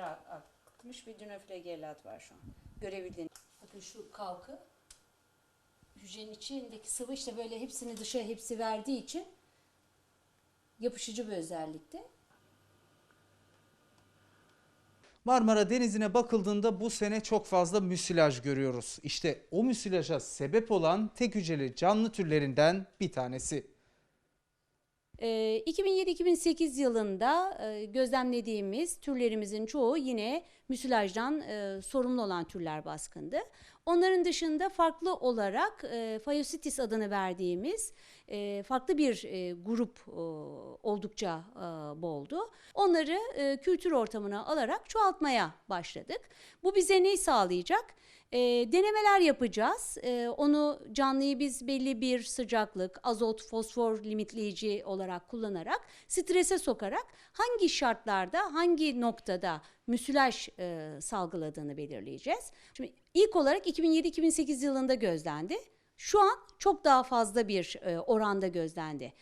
akmış bir dinoflagellat var şu an. Görebildiğiniz. Bakın şu kalkı hücrenin içindeki sıvı işte böyle hepsini dışa hepsi verdiği için yapışıcı bir özellikte. Marmara Denizi'ne bakıldığında bu sene çok fazla müsilaj görüyoruz. İşte o müsilaja sebep olan tek hücreli canlı türlerinden bir tanesi. Ee, 2007-2008 yılında e, gözlemlediğimiz türlerimizin çoğu yine müsilajdan e, sorumlu olan türler baskındı. Onların dışında farklı olarak e, Phaeocitis adını verdiğimiz e, farklı bir e, grup e, oldukça e, boldu. Onları e, kültür ortamına alarak çoğaltmaya başladık. Bu bize ne sağlayacak? E, denemeler yapacağız. E, onu canlıyı biz belli bir sıcaklık, azot, fosfor limitleyici olarak kullanarak strese sokarak hangi şartlarda, hangi noktada müsilaj e, salgıladığını belirleyeceğiz. Şimdi ilk olarak 2007-2008 yılında gözlendi. Şu an çok daha fazla bir e, oranda gözlendi.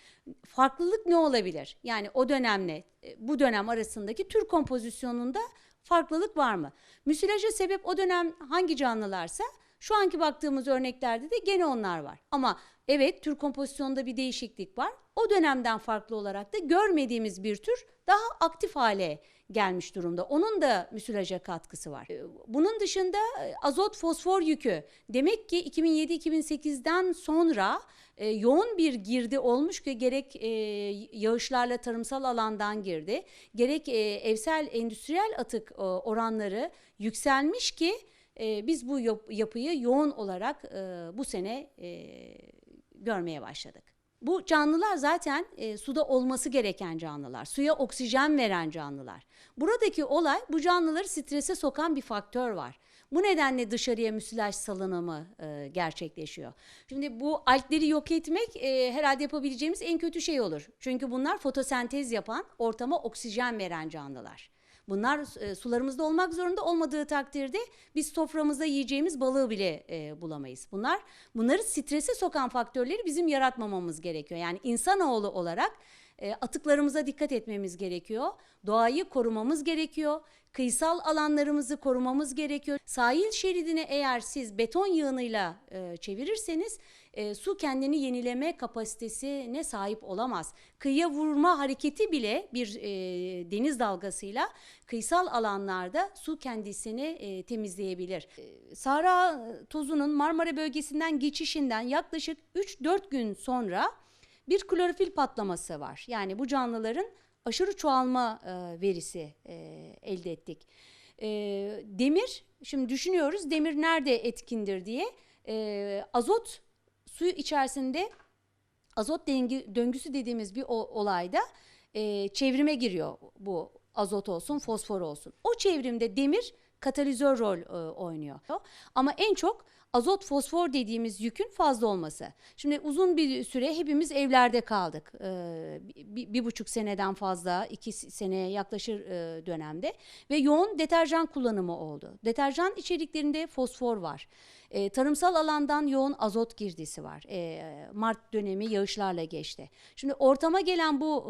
Farklılık ne olabilir? Yani o dönemle e, bu dönem arasındaki tür kompozisyonunda farklılık var mı? Müsilaja sebep o dönem hangi canlılarsa şu anki baktığımız örneklerde de gene onlar var. Ama evet tür kompozisyonunda bir değişiklik var. O dönemden farklı olarak da görmediğimiz bir tür daha aktif hale gelmiş durumda. Onun da müsilaja katkısı var. Ee, Bunun dışında e, azot fosfor yükü demek ki 2007-2008'den sonra e, yoğun bir girdi olmuş ki gerek e, yağışlarla tarımsal alandan girdi, gerek evsel endüstriyel atık oranları yükselmiş ki e, biz bu yap- yapıyı yoğun olarak e, bu sene e, görmeye başladık. Bu canlılar zaten e, suda olması gereken canlılar. Suya oksijen veren canlılar. Buradaki olay bu canlıları strese sokan bir faktör var. Bu nedenle dışarıya müsilaj salınımı e, gerçekleşiyor. Şimdi bu algleri yok etmek e, herhalde yapabileceğimiz en kötü şey olur. Çünkü bunlar fotosentez yapan, ortama oksijen veren canlılar. Bunlar e, sularımızda olmak zorunda olmadığı takdirde biz soframızda yiyeceğimiz balığı bile e, bulamayız. Bunlar bunları strese sokan faktörleri bizim yaratmamamız gerekiyor. Yani insanoğlu olarak e, atıklarımıza dikkat etmemiz gerekiyor. Doğayı korumamız gerekiyor. Kıyısal alanlarımızı korumamız gerekiyor. Sahil şeridini eğer siz beton yığınıyla e, çevirirseniz e, su kendini yenileme kapasitesine sahip olamaz. Kıyıya vurma hareketi bile bir e, deniz dalgasıyla kıyısal alanlarda su kendisini e, temizleyebilir. E, Sahra tozunun Marmara bölgesinden geçişinden yaklaşık 3-4 gün sonra bir klorofil patlaması var. Yani bu canlıların aşırı çoğalma e, verisi e, elde ettik. E, demir, şimdi düşünüyoruz demir nerede etkindir diye. E, azot suyu içerisinde azot dengi, döngüsü dediğimiz bir olayda e, çevrime giriyor bu azot olsun, fosfor olsun. O çevrimde demir katalizör rol e, oynuyor. Ama en çok azot fosfor dediğimiz yükün fazla olması. Şimdi uzun bir süre hepimiz evlerde kaldık. Ee, bir, bir buçuk seneden fazla, iki seneye yaklaşır e, dönemde. Ve yoğun deterjan kullanımı oldu. Deterjan içeriklerinde fosfor var. Ee, tarımsal alandan yoğun azot girdisi var. Ee, Mart dönemi yağışlarla geçti. Şimdi ortama gelen bu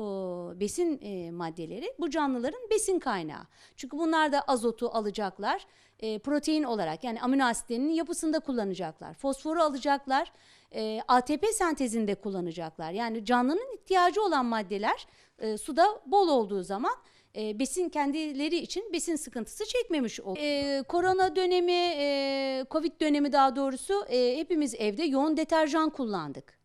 e, besin e, maddeleri bu canlıların besin kaynağı. Çünkü bunlar da azotu alacaklar e, protein olarak yani amino asitlerinin yapısında kullanacaklar. Fosforu alacaklar, e, ATP sentezinde kullanacaklar. Yani canlının ihtiyacı olan maddeler e, suda bol olduğu zaman e, besin kendileri için besin sıkıntısı çekmemiş olur. E, korona dönemi, e, Covid dönemi daha doğrusu e, hepimiz evde yoğun deterjan kullandık.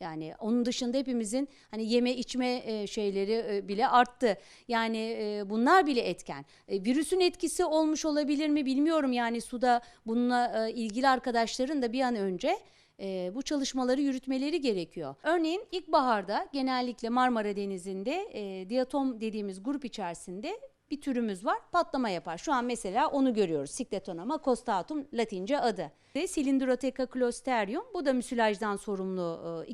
Yani onun dışında hepimizin hani yeme içme e, şeyleri e, bile arttı. Yani e, bunlar bile etken. Virüsün etkisi olmuş olabilir mi bilmiyorum. Yani suda bununla ilgili arkadaşların da bir an önce bu çalışmaları yürütmeleri gerekiyor. Örneğin ilkbaharda genellikle Marmara Denizi'nde diatom dediğimiz grup içerisinde bir türümüz var patlama yapar. Şu an mesela onu görüyoruz. Sikletonama costatum latince adı. Ve clostridium bu da müsilajdan sorumlu